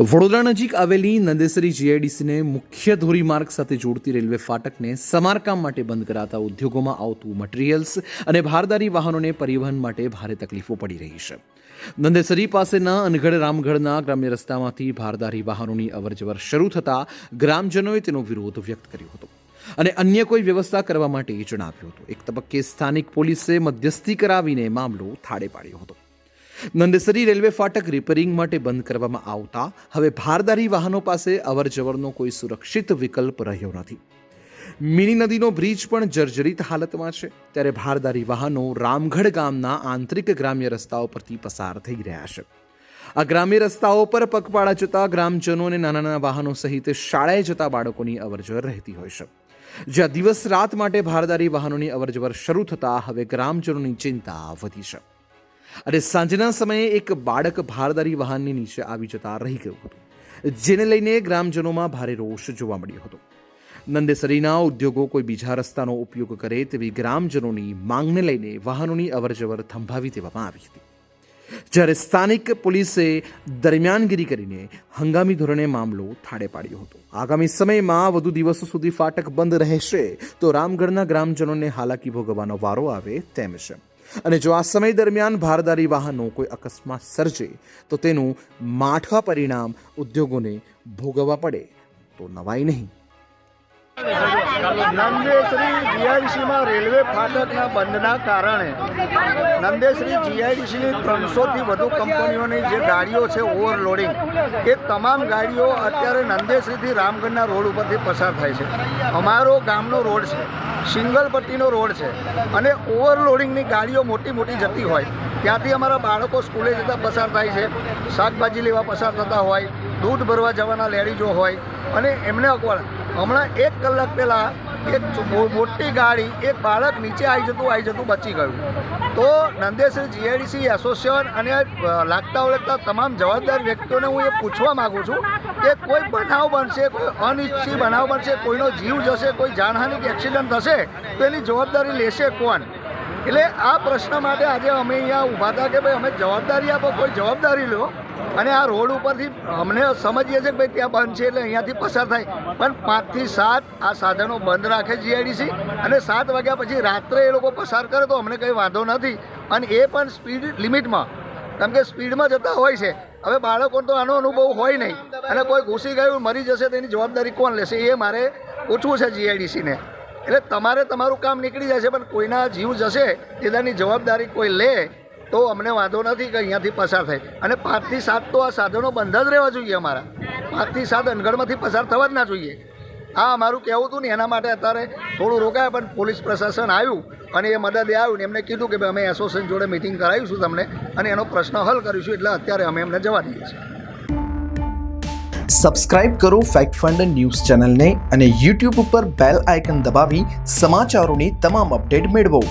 વડોદરા નજીક આવેલી નંદેસરી જીઆઈડીસીને મુખ્ય ધોરીમાર્ગ સાથે જોડતી રેલવે ફાટકને સમારકામ માટે બંધ કરાતા ઉદ્યોગોમાં આવતું મટીરિયલ્સ અને ભારદારી વાહનોને પરિવહન માટે ભારે તકલીફો પડી રહી છે. નંદેસરી પાસેના અનગઢ રામગઢના ગ્રામ્ય રસ્તામાંથી ભારદારી વાહનોની અવરજવર શરૂ થતાં ગ્રામજનોએ તેનો વિરોધ વ્યક્ત કર્યો હતો અને અન્ય કોઈ વ્યવસ્થા કરવા માટે જણાવ્યું હતું. એક તબક્કે સ્થાનિક પોલીસે મધ્યસ્થી કરાવીને મામલો થાળે પાડ્યો હતો. નંદેસરી રેલવે ફાટક રિપેરિંગ માટે બંધ કરવામાં આવતા, હવે ભારદારી વાહનો પાસે અવરજવરનો કોઈ સુરક્ષિત વિકલ્પ રહ્યો નથી. મિની નદીનો બ્રિજ પણ જર્જરિત હાલતમાં છે, ત્યારે ભારદારી વાહનો રામગઢ ગામના આંતરિક ગ્રામ્ય રસ્તાઓ પરથી પસાર થઈ રહ્યા છે. આ ગ્રામ્ય રસ્તાઓ પર પગપાળા જતા ગ્રામજનો અને નાના નાના વાહનો સહિત શાળાએ જતા બાળકોની અવરજવર રહેતી હોય છે. જ્યાં દિવસ રાત માટે ભારદારી વાહનોની અવરજવર શરૂ થતાં, હવે ગ્રામજનોની ચિંતા વધી છે. અને સાંજના સમયે એક બાળક ભારદારી વાહનની નીચે આવી જતા રહી ગયું હતું, જેને લઈને ગ્રામજનોમાં ભારે રોષ જોવા મળ્યો હતો. નંદેસરીના ઉદ્યોગો કોઈ બીજા રસ્તાનો ઉપયોગ કરે તેવી ગ્રામજનોની માંગને લઈને વાહનોની અવરજવર થંભાવી દેવામાં આવી હતી. જ્યારે સ્થાનિક પોલીસે દરમિયાનગીરી કરીને હંગામી ધોરણે મામલો થાળે પાડ્યો હતો. આગામી સમયમાં વધુ દિવસો સુધી ફાટક બંધ રહેશે તો રામગઢના ગ્રામજનોને હાલાકી ભોગવવાનો વારો આવે તેમ છે. અને જો આ સમય દરમિયાન ભારદારી વાહનો કોઈ અકસ્માત સર્જે, તો તેનું માઠા પરિણામ ઉદ્યોગોને ભોગવવા પડે, તો નવાઈ નહીં. નંદેશ્રી જીઆઈડીસીમાં રેલવે ફાટકના બંધના કારણે નંદેશ્રી જીઆઈડીસીની ત્રણસોથી વધુ કંપનીઓની જે ગાડીઓ છે ઓવરલોડિંગ, એ તમામ ગાડીઓ અત્યારે નંદેશ્રીથી રામગઢના રોડ ઉપરથી પસાર થાય છે. અમારો ગામનો રોડ છે સિંગલ પટ્ટીનો રોડ છે અને ઓવરલોડિંગની ગાડીઓ મોટી મોટી જતી હોય. ત્યાંથી અમારા બાળકો સ્કૂલે જતા પસાર થાય છે, શાકભાજી લેવા પસાર થતા હોય, દૂધ ભરવા જવાના લેડીઝો હોય અને એમને અગવડ. હમણાં એક કલાક પહેલાં એક મોટી ગાડી એક બાળક નીચે આવી જતું આવી જતું બચી ગયું. તો નંદેશ્વર જીઆઈડીસી એસોસિએશન અને લાગતા ઓળખતા તમામ જવાબદાર વ્યક્તિઓને હું એ પૂછવા માગું છું કે કોઈ બનાવ બનશે, કોઈ અનિચ્છી બનાવ બનશે, કોઈનો જીવ જશે, કોઈ જાનહાનિ કે એક્સિડન્ટ થશે, તો એની જવાબદારી લેશે કોણ? એટલે આ પ્રશ્ન માટે આજે અમે અહીંયા ઊભા હતા કે ભાઈ અમે જવાબદારી આપો, કોઈ જવાબદારી લો. અને આ રોડ ઉપરથી અમને સમજીએ છીએ કે ભાઈ ત્યાં બંધ છે એટલે અહીંયાથી પસાર થાય. પણ પાંચથી સાત આ સાધનો બંધ રાખે જીઆઈડીસી અને સાત વાગ્યા પછી રાત્રે એ લોકો પસાર કરે તો અમને કંઈ વાંધો નથી. અને એ પણ સ્પીડ લિમિટમાં. કેમ કે સ્પીડમાં જતા હોય છે. હવે બાળકોને તો આનો અનુભવ હોય નહીં. અને કોઈ ઘૂસી ગયું, મરી જશે, તેની જવાબદારી કોણ લેશે? એ મારે પૂછવું છે જીઆઈડીસીને એટલે તમારે તમારું કામ નીકળી જશે પણ કોઈના જીવ જશે તેની જવાબદારી કોઈ લે તો અમને વાંધો નથી કે અહીંયાથી પસાર થાય. અને પાંચથી સાત તો આ સાધનો બંધ જ રહેવા જોઈએ અમારા. પાંચથી સાત અનગઢમાંથી પસાર થવા જ ના જોઈએ. આ અમારું કહેવું હતું ને એના માટે અત્યારે થોડું રોકાયા, પણ પોલીસ પ્રશાસન આવ્યું અને એ મદદે આવ્યું ને એમને કીધું કે ભાઈ અમે એસોસિએશન જોડે મિટિંગ કરાવીશું તમને અને એનો પ્રશ્ન હલ કરીશું એટલે અત્યારે અમે એમને જવા દઈએ છીએ. સબસ્ક્રાઇબ કરો ફેક્ટ ફંડ ન્યૂઝ ચેનલને અને યુટ્યુબ ઉપર બેલ આઇકન દબાવી સમાચારોની તમામ અપડેટ મેળવો.